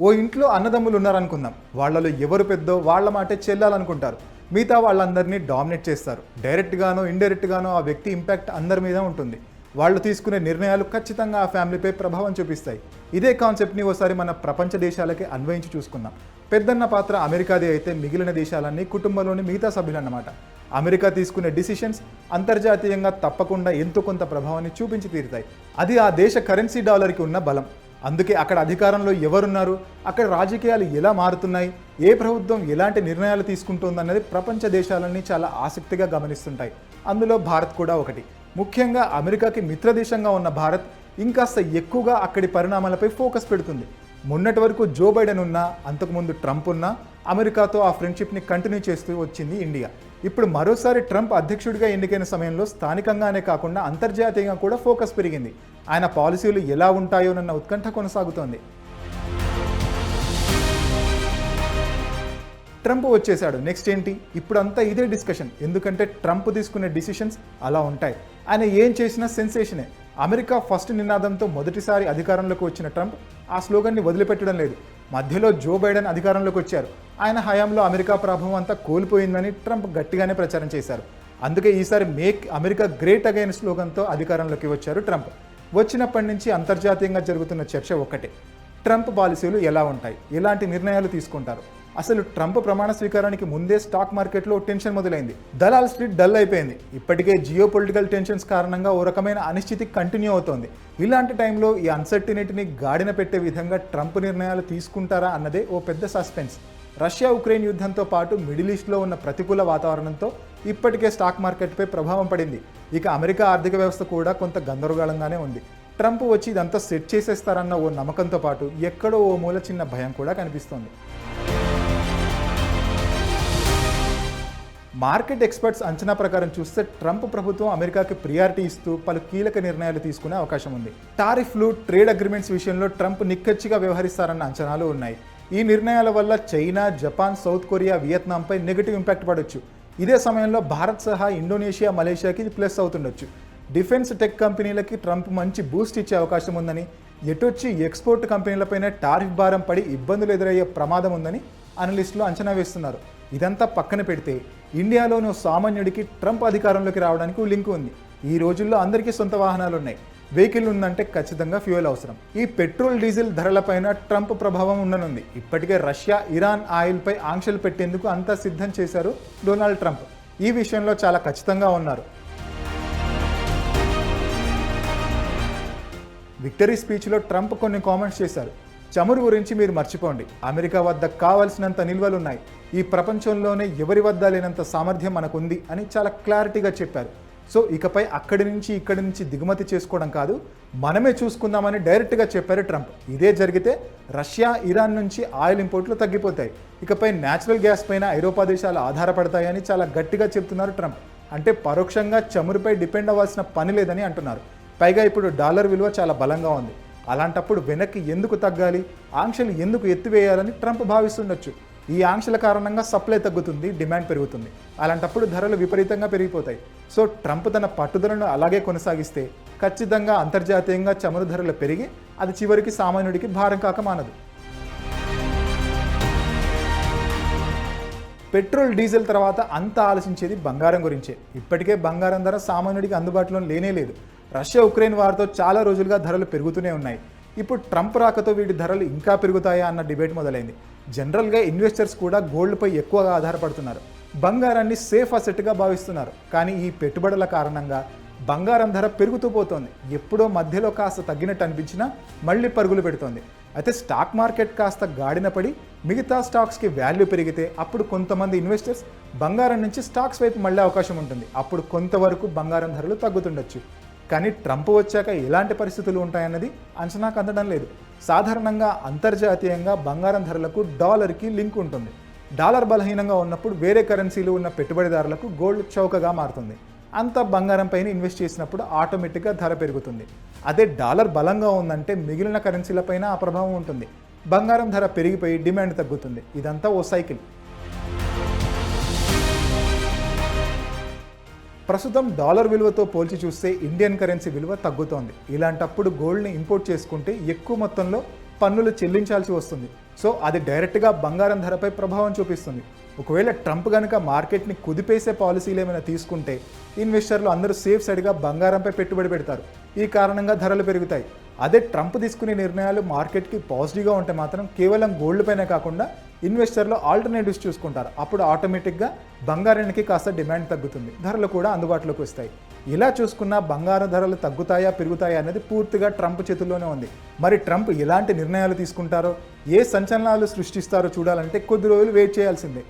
ఓ ఇంట్లో అన్నదమ్ములు ఉన్నారనుకుందాం. వాళ్ళలో ఎవరు పెద్దో వాళ్ళ మాటే చెల్లాలనుకుంటారు. మిగతా వాళ్ళందరినీ డామినేట్ చేస్తారు. డైరెక్ట్గానో ఇండైరెక్ట్గానో ఆ వ్యక్తి ఇంపాక్ట్ అందరి మీద ఉంటుంది. వాళ్ళు తీసుకునే నిర్ణయాలు ఖచ్చితంగా ఆ ఫ్యామిలీపై ప్రభావం చూపిస్తాయి. ఇదే కాన్సెప్ట్ని ఓసారి మన ప్రపంచ దేశాలకి అన్వయించి చూసుకుందాం. పెద్దన్న పాత్ర అమెరికాదే అయితే మిగిలిన దేశాలన్నీ కుటుంబంలోని మిగతా సభ్యులన్నమాట. అమెరికా తీసుకునే డిసిషన్స్ అంతర్జాతీయంగా తప్పకుండా ఎంతో కొంత ప్రభావాన్ని చూపించి తీరుతాయి. అది ఆ దేశ కరెన్సీ డాలర్కి ఉన్న బలం. అందుకే అక్కడ అధికారంలో ఎవరున్నారు? అక్కడ రాజకీయాలు ఎలా మారుతున్నాయి? ఏ ప్రభుత్వం ఎలాంటి నిర్ణయాలు తీసుకుంటుందన్నది ప్రపంచ దేశాలన్నీ చాలా ఆసక్తిగా గమనిస్తుంటాయి. అందులో భారత్ కూడా ఒకటి. ముఖ్యంగా అమెరికాకి మిత్రదేశంగా ఉన్న భారత్ ఇంకాస్త ఎక్కువగా అక్కడి పరిణామాలపై ఫోకస్ పెడుతుంది. మొన్నటి వరకు జో బైడెన్ ఉన్నా అంతకుముందు ట్రంప్ ఉన్నా అమెరికాతో ఆ ఫ్రెండ్షిప్ని కంటిన్యూ చేస్తూ వచ్చింది ఇండియా. ఇప్పుడు మరోసారి ట్రంప్ అధ్యక్షుడిగా ఎన్నికైన సమయంలో స్థానికంగానే కాకుండా అంతర్జాతీయంగా కూడా ఫోకస్ పెరిగింది. ఆయన పాలసీలు ఎలా ఉంటాయోనన్న ఉత్కంఠ కొనసాగుతోంది. ట్రంప్ వచ్చేసాడు నెక్స్ట్ ఏంటి? ఇప్పుడంతా ఇదే డిస్కషన్. ఎందుకంటే ట్రంప్ తీసుకునే డిసిషన్స్ అలా ఉంటాయి. ఆయన ఏం చేసినా సెన్సేషనే. అమెరికా ఫస్ట్ నినాదంతో మొదటిసారి అధికారంలోకి వచ్చిన ట్రంప్ ఆ స్లోగన్ని వదిలిపెట్టడం లేదు. మధ్యలో జో బైడెన్ అధికారంలోకి వచ్చారు. ఆయన హయాంలో అమెరికా ప్రభావం అంతా కోల్పోయిందని ట్రంప్ గట్టిగానే ప్రచారం చేశారు. అందుకే ఈసారి మేక్ అమెరికా గ్రేట్ అగైన్ స్లోగన్తో అధికారంలోకి వచ్చారు ట్రంప్. వచ్చినప్పటి నుంచి అంతర్జాతీయంగా జరుగుతున్న చర్చ ఒక్కటే. ట్రంప్ పాలసీలు ఎలా ఉంటాయి? ఎలాంటి నిర్ణయాలు తీసుకుంటారు? అసలు ట్రంప్ ప్రమాణ స్వీకారానికి ముందే స్టాక్ మార్కెట్లో టెన్షన్ మొదలైంది. దలాల్ స్ట్రీట్ డల్ అయిపోయింది. ఇప్పటికే జియో పొలిటికల్ టెన్షన్స్ కారణంగా ఓ రకమైన అనిశ్చితి కంటిన్యూ అవుతోంది. ఇలాంటి టైంలో ఈ అన్సర్టినిటీని గాడిన పెట్టే విధంగా ట్రంప్ నిర్ణయాలు తీసుకుంటారా అన్నదే ఓ పెద్ద సస్పెన్స్ రష్యా ఉక్రెయిన్ యుద్ధంతో పాటు మిడిల్ ఈస్ట్లో ఉన్న ప్రతికూల వాతావరణంతో ఇప్పటికే స్టాక్ మార్కెట్పై ప్రభావం పడింది. ఇక అమెరికా ఆర్థిక వ్యవస్థ కూడా కొంత గందరగోళంగానే ఉంది. ట్రంప్ వచ్చి ఇదంతా సెట్ చేసేస్తారన్న ఓ నమ్మకంతో పాటు ఎక్కడో ఓ మూల చిన్న భయం కూడా కనిపిస్తోంది. మార్కెట్ ఎక్స్పర్ట్స్ అంచనా ప్రకారం చూస్తే ట్రంప్ ప్రభుత్వం అమెరికాకి ప్రియారిటీ ఇస్తూ పలు కీలక నిర్ణయాలు తీసుకునే అవకాశం ఉంది. టారిఫ్లు ట్రేడ్ అగ్రిమెంట్స్ విషయంలో ట్రంప్ నిక్కచ్చిగా వ్యవహరిస్తారన్న అంచనాలు ఉన్నాయి. ఈ నిర్ణయాల వల్ల చైనా జపాన్ సౌత్ కొరియా వియత్నాంపై నెగిటివ్ ఇంపాక్ట్ పడవచ్చు ఇదే సమయంలో భారత్ సహా ఇండోనేషియా మలేషియాకి ప్లస్ అవుతుండొచ్చు. డిఫెన్స్ టెక్ కంపెనీలకి ట్రంప్ మంచి బూస్ట్ ఇచ్చే అవకాశం ఉందని ఎటొచ్చి ఎక్స్పోర్ట్ కంపెనీలపైన టారిఫ్ భారం పడి ఇబ్బందులు ఎదురయ్యే ప్రమాదం ఉందని అనలిస్టులు అంచనా వేస్తున్నారు. ఇదంతా పక్కన పెడితే ఇండియాలోని సామాన్యుడికి ట్రంప్ అధికారంలోకి రావడానికి లింక్ ఉంది. ఈ రోజుల్లో అందరికీ సొంత వాహనాలు ఉన్నాయి వెహికల్ ఉందంటే ఖచ్చితంగా ఫ్యూయల్ అవసరం. ఈ పెట్రోల్ డీజిల్ ధరలపైన ట్రంప్ ప్రభావం ఉండనుంది. ఇప్పటికే రష్యా ఇరాన్ ఆయిల్పై ఆంక్షలు పెట్టేందుకు అంతా సిద్ధం చేశారు డొనాల్డ్ ట్రంప్. ఈ విషయంలో చాలా ఖచ్చితంగా ఉన్నారు. విక్టరీ స్పీచ్లో ట్రంప్ కొన్ని కామెంట్స్ చేశారు. చమురు గురించి మీరు మర్చిపోండి. అమెరికా వద్ద కావలసినంత నిల్వలు ఉన్నాయి ఈ ప్రపంచంలోనే ఎవరి వద్ద లేనంత సామర్థ్యం మనకుంది అని చాలా క్లారిటీగా చెప్పారు. సో ఇకపై అక్కడి నుంచి ఇక్కడి నుంచి దిగుమతి చేసుకోవడం కాదు మనమే చూసుకుందామని డైరెక్ట్గా చెప్పారు ట్రంప్. ఇదే జరిగితే రష్యా ఇరాన్ నుంచి ఆయిల్ ఇంపోర్ట్లు తగ్గిపోతాయి. ఇకపై న్యాచురల్ గ్యాస్ పైన ఐరోపా దేశాలు ఆధారపడతాయని చాలా గట్టిగా చెప్తున్నారు ట్రంప్. అంటే పరోక్షంగా చమురుపై డిపెండ్ అవ్వాల్సిన పని లేదని అంటున్నారు. పైగా ఇప్పుడు డాలర్ విలువ చాలా బలంగా ఉంది. అలాంటప్పుడు వెనక్కి ఎందుకు తగ్గాలి? ఆంక్షలు ఎందుకు ఎత్తివేయాలని ట్రంప్ భావిస్తుండొచ్చు. ఈ ఆంక్షల కారణంగా సప్లై తగ్గుతుంది డిమాండ్ పెరుగుతుంది. అలాంటప్పుడు ధరలు విపరీతంగా పెరిగిపోతాయి. సో ట్రంప్ తన పట్టుదలను అలాగే కొనసాగిస్తే ఖచ్చితంగా అంతర్జాతీయంగా చమురు ధరలు పెరిగి అది చివరికి సామాన్యుడికి భారం కాక మానదు. పెట్రోల్ డీజిల్ తర్వాత అంత ఆలోచించేది బంగారం గురించే. ఇప్పటికే బంగారం ధర సామాన్యుడికి అందుబాటులో లేనే లేదు. రష్యా ఉక్రెయిన్ వారితో చాలా రోజులుగా ధరలు పెరుగుతూనే ఉన్నాయి. ఇప్పుడు ట్రంప్ రాకతో వీటి ధరలు ఇంకా పెరుగుతాయా అన్న డిబేట్ మొదలైంది. జనరల్గా ఇన్వెస్టర్స్ కూడా గోల్డ్పై ఎక్కువగా ఆధారపడుతున్నారు. బంగారాన్ని సేఫ్ అసెట్గా భావిస్తున్నారు. కానీ ఈ పెట్టుబడుల కారణంగా బంగారం ధర పెరుగుతూ పోతోంది. ఎప్పుడో మధ్యలో కాస్త తగ్గినట్టు అనిపించినా మళ్ళీ పరుగులు పెడుతోంది. అయితే స్టాక్ మార్కెట్ కాస్త గాడిన పడి మిగతా స్టాక్స్కి వాల్యూ పెరిగితే అప్పుడు కొంతమంది ఇన్వెస్టర్స్ బంగారం నుంచి స్టాక్స్ వైపు మళ్ళీ అవకాశం ఉంటుంది. అప్పుడు కొంతవరకు బంగారం ధరలు తగ్గుతుండొచ్చు. కానీ ట్రంప్ వచ్చాక ఎలాంటి పరిస్థితులు ఉంటాయన్నది అంచనాకు అందడం లేదు. సాధారణంగా అంతర్జాతీయంగా బంగారం ధరలకు డాలర్కి లింక్ ఉంటుంది. డాలర్ బలహీనంగా ఉన్నప్పుడు వేరే కరెన్సీలు ఉన్న పెట్టుబడిదారులకు గోల్డ్ చౌకగా మారుతుంది. అంత బంగారం పైన ఇన్వెస్ట్ చేసినప్పుడు ఆటోమేటిక్గా ధర పెరుగుతుంది. అదే డాలర్ బలంగా ఉందంటే మిగిలిన కరెన్సీలపైన ఆ ప్రభావం ఉంటుంది. బంగారం ధర పెరిగిపోయి డిమాండ్ తగ్గుతుంది. ఇదంతా ఓ సైకిల్. ప్రస్తుతం డాలర్ విలువతో పోల్చి చూస్తే ఇండియన్ కరెన్సీ విలువ తగ్గుతోంది. ఇలాంటప్పుడు గోల్డ్ని ఇంపోర్ట్ చేసుకుంటే ఎక్కువ మొత్తంలో పన్నులు చెల్లించాల్సి వస్తుంది. సో అది డైరెక్ట్గా బంగారం ధరపై ప్రభావం చూపిస్తుంది. ఒకవేళ ట్రంప్ కనుక మార్కెట్ని కుదిపేసే పాలసీలు ఏమైనా తీసుకుంటే ఇన్వెస్టర్లు అందరూ సేఫ్ సైడ్గా బంగారంపై పెట్టుబడి పెడతారు. ఈ కారణంగా ధరలు పెరుగుతాయి. అదే ట్రంప్ తీసుకునే నిర్ణయాలు మార్కెట్కి పాజిటివ్గా ఉంటే మాత్రం కేవలం గోల్డ్ పైనే కాకుండా ఇన్వెస్టర్లు ఆల్టర్నేటివ్స్ చూసుకుంటారు. అప్పుడు ఆటోమేటిక్గా బంగారానికి కాస్త డిమాండ్ తగ్గుతుంది. ధరలు కూడా అందుబాటులోకి వస్తాయి. ఇలా చూసుకున్నా బంగారం ధరలు తగ్గుతాయా పెరుగుతాయా అనేది పూర్తిగా ట్రంప్ చేతుల్లోనే ఉంది. మరి ట్రంప్ ఎలాంటి నిర్ణయాలు తీసుకుంటారో ఏ సంచలనాలు సృష్టిస్తారో చూడాలంటే కొద్ది రోజులు వెయిట్ చేయాల్సిందే.